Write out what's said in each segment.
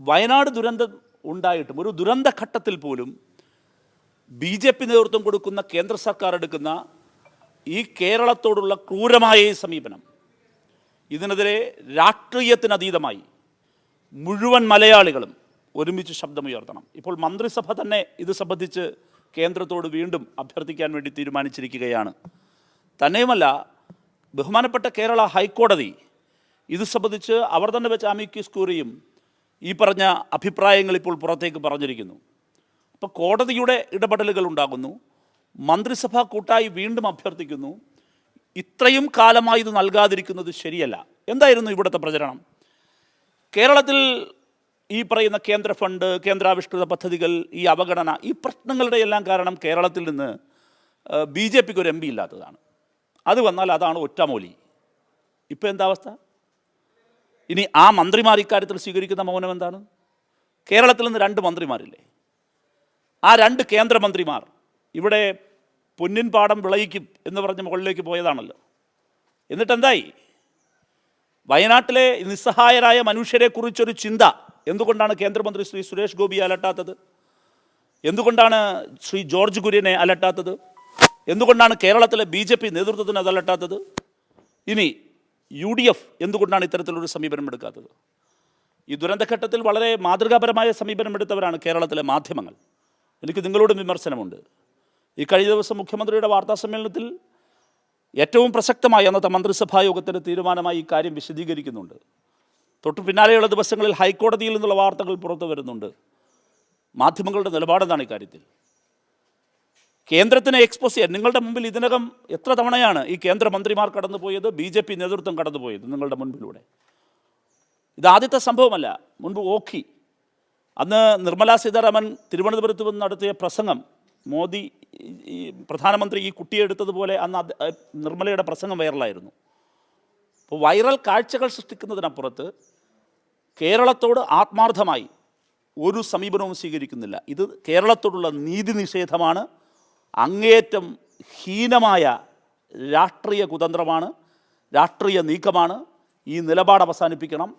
വയനാട് ദുരന്തം ഉണ്ടായിട്ടും ഒരു ദുരന്ത ഘട്ടത്തിൽ പോലും ബി ജെ പി നേതൃത്വം കൊടുക്കുന്ന കേന്ദ്ര സർക്കാർ എടുക്കുന്ന ഈ കേരളത്തോടുള്ള ക്രൂരമായ സമീപനം ഇതിനെതിരെ രാഷ്ട്രീയത്തിനതീതമായി മുഴുവൻ മലയാളികളും ഒരുമിച്ച് ശബ്ദമുയർത്തണം. ഇപ്പോൾ മന്ത്രിസഭ തന്നെ ഇത് സംബന്ധിച്ച് കേന്ദ്രത്തോട് വീണ്ടും അഭ്യർത്ഥിക്കാൻ വേണ്ടി തീരുമാനിച്ചിരിക്കുകയാണ്. തന്നെയുമല്ല ബഹുമാനപ്പെട്ട കേരള ഹൈക്കോടതി ഇത് സംബന്ധിച്ച് അവർ തന്നെ വെച്ച അമിക്യൂസ് ക്യൂറിയും ഈ പറഞ്ഞ അഭിപ്രായങ്ങൾ ഇപ്പോൾ പുറത്തേക്ക് പറഞ്ഞിരിക്കുന്നു. അപ്പോൾ കോടതിയുടെ ഇടപെടലുകൾ ഉണ്ടാകുന്നു. മന്ത്രിസഭ കൂട്ടായി വീണ്ടും അഭ്യർത്ഥിക്കുന്നു. ഇത്രയും കാലമായി ഇത് നൽകാതിരിക്കുന്നത് ശരിയല്ല. എന്തായിരുന്നു ഇവിടുത്തെ പ്രചരണം? കേരളത്തിൽ ഈ പറയുന്ന കേന്ദ്ര ഫണ്ട് കേന്ദ്രാവിഷ്കൃത പദ്ധതികൾ ഈ അവഗണന ഈ പ്രശ്നങ്ങളുടെ എല്ലാം കാരണം കേരളത്തിൽ നിന്ന് ബി ജെ പിക്ക് ഒരു എം പി ഇല്ലാത്തതാണ്. അത് വന്നാൽ അതാണ് ഒറ്റമൂലി ഇപ്പോൾ എന്താ അവസ്ഥ? ഇനി ആ മന്ത്രിമാർ ഇക്കാര്യത്തിൽ സ്വീകരിക്കുന്ന മൗനം എന്താണ്? കേരളത്തിൽ നിന്ന് രണ്ട് മന്ത്രിമാരില്ലേ? ആ രണ്ട് കേന്ദ്രമന്ത്രിമാർ ഇവിടെ പൊന്നിൻ പാടം വിളയിക്കും എന്ന് പറഞ്ഞ് മുകളിലേക്ക് പോയതാണല്ലോ. എന്നിട്ടെന്തായി? വയനാട്ടിലെ നിസ്സഹായരായ മനുഷ്യരെക്കുറിച്ചൊരു ചിന്ത എന്തുകൊണ്ടാണ് കേന്ദ്രമന്ത്രി ശ്രീ സുരേഷ് ഗോപി അലട്ടാത്തത്? എന്തുകൊണ്ടാണ് ശ്രീ ജോർജ് കുര്യനെ അലട്ടാത്തത്? എന്തുകൊണ്ടാണ് കേരളത്തിലെ ബി ജെ പി നേതൃത്വത്തിന് അത് അലട്ടാത്തത്? ഇനി യു ഡി എഫ് എന്തുകൊണ്ടാണ് ഇത്തരത്തിലൊരു സമീപനം എടുക്കാത്തത്? ഈ ദുരന്തഘട്ടത്തിൽ വളരെ മാതൃകാപരമായ സമീപനം എടുത്തവരാണ് കേരളത്തിലെ മാധ്യമങ്ങൾ. എനിക്ക് നിങ്ങളോടും വിമർശനമുണ്ട്. ഈ കഴിഞ്ഞ ദിവസം മുഖ്യമന്ത്രിയുടെ വാർത്താ സമ്മേളനത്തിൽ ഏറ്റവും പ്രസക്തമായി അന്നത്തെ മന്ത്രിസഭാ യോഗത്തിന്റെ തീരുമാനമായി ഈ കാര്യം വിശദീകരിക്കുന്നുണ്ട്. തൊട്ടു പിന്നാലെയുള്ള ദിവസങ്ങളിൽ ഹൈക്കോടതിയിൽ നിന്നുള്ള വാർത്തകൾ പുറത്തു വരുന്നുണ്ട്. മാധ്യമങ്ങളുടെ നിലപാടെന്താണ് ഇക്കാര്യത്തിൽ? കേന്ദ്രത്തിനെ എക്സ്പോസ് ചെയ്യാൻ. നിങ്ങളുടെ മുമ്പിൽ ഇതിനകം എത്ര തവണയാണ് ഈ കേന്ദ്രമന്ത്രിമാർ കടന്നുപോയത്? ബി ജെ പി നേതൃത്വം കടന്നുപോയത് നിങ്ങളുടെ മുൻപിലൂടെ. ഇത് ആദ്യത്തെ സംഭവമല്ല. മുൻപ് ഓഖി. അന്ന് നിർമ്മല സീതാരാമൻ തിരുവനന്തപുരത്ത് വന്ന് നടത്തിയ പ്രസംഗം. മോദി ഈ- പ്രധാനമന്ത്രി ഈ കുട്ടിയെ എടുത്തതുപോലെ അന്ന് നിർമ്മലയുടെ പ്രസംഗം വൈറലായിരുന്നു. അപ്പോൾ വൈറൽ കാഴ്ചകൾ സൃഷ്ടിക്കുന്നതിനപ്പുറത്ത് കേരളത്തോട് ആത്മാർത്ഥമായി ഒരു സമീപനവും സ്വീകരിക്കുന്നില്ല. ഇത് കേരളത്തോടുള്ള നീതി നിഷേധമാണ്. അങ്ങേയറ്റം ഹീനമായ രാഷ്ട്രീയ കുതന്ത്രമാണ് രാഷ്ട്രീയ നീക്കമാണ് ഈ നിലപാട് അവസാനിപ്പിക്കണം.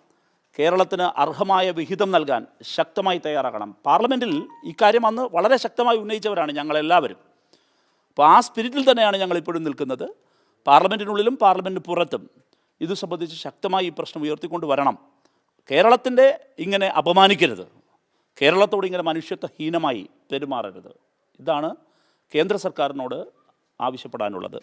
കേരളത്തിന് അർഹമായ വിഹിതം നൽകാൻ ശക്തമായി തയ്യാറാക്കണം പാർലമെന്റിൽ ഇക്കാര്യം അന്ന് വളരെ ശക്തമായി ഉന്നയിച്ചവരാണ് ഞങ്ങളെല്ലാവരും. അപ്പോൾ ആ സ്പിരിറ്റിൽ തന്നെയാണ് ഞങ്ങൾ ഇപ്പോഴും നിൽക്കുന്നത്. പാർലമെന്റിനുള്ളിലും പാർലമെന്റിന് പുറത്തും. ഇത് സംബന്ധിച്ച് ശക്തമായി ഈ പ്രശ്നം ഉയർത്തിക്കൊണ്ട് വരണം. കേരളത്തിന്റെ ഇങ്ങനെ അപമാനിക്കരുത്. കേരളത്തോട് ഇങ്ങനെ മനുഷ്യത്വഹീനമായി പെരുമാറരുത്. ഇതാണ് കേന്ദ്ര സർക്കാരിനോട് ആവശ്യപ്പെടാനുള്ളത്.